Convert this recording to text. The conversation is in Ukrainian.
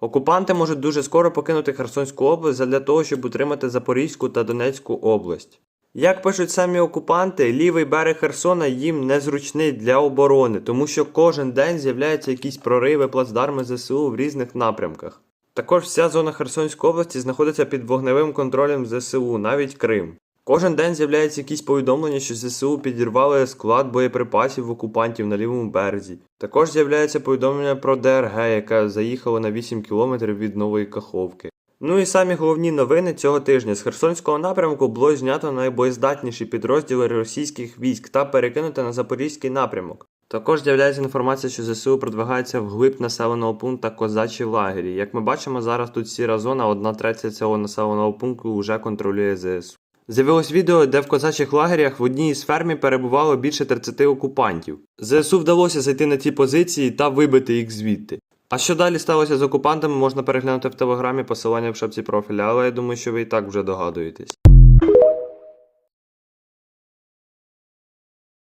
Окупанти можуть дуже скоро покинути Херсонську область для того, щоб утримати Запорізьку та Донецьку область. Як пишуть самі окупанти, лівий берег Херсона їм незручний для оборони, тому що кожен день з'являються якісь прориви плацдарми ЗСУ в різних напрямках. Також вся зона Херсонської області знаходиться під вогневим контролем ЗСУ, навіть Крим. Кожен день з'являються якісь повідомлення, що ЗСУ підірвали склад боєприпасів окупантів на лівому березі. Також з'являється повідомлення про ДРГ, яка заїхала на 8 кілометрів від Нової Каховки. Ну і самі головні новини цього тижня з Херсонського напрямку було знято найбоєздатніші підрозділи російських військ та перекинуто на Запорізький напрямок. Також з'являється інформація, що ЗСУ продвигається вглиб населеного пункту Козачі лагері. Як ми бачимо, зараз тут сіра зона, одна третя цього населеного пункту вже контролює ЗСУ. З'явилось відео, де в козачих лагерях в одній із фермі перебувало більше 30 окупантів. ЗСУ вдалося зайти на ці позиції та вибити їх звідти. А що далі сталося з окупантами, можна переглянути в телеграмі посилання в шапці профіля, але я думаю, що ви і так вже догадуєтесь.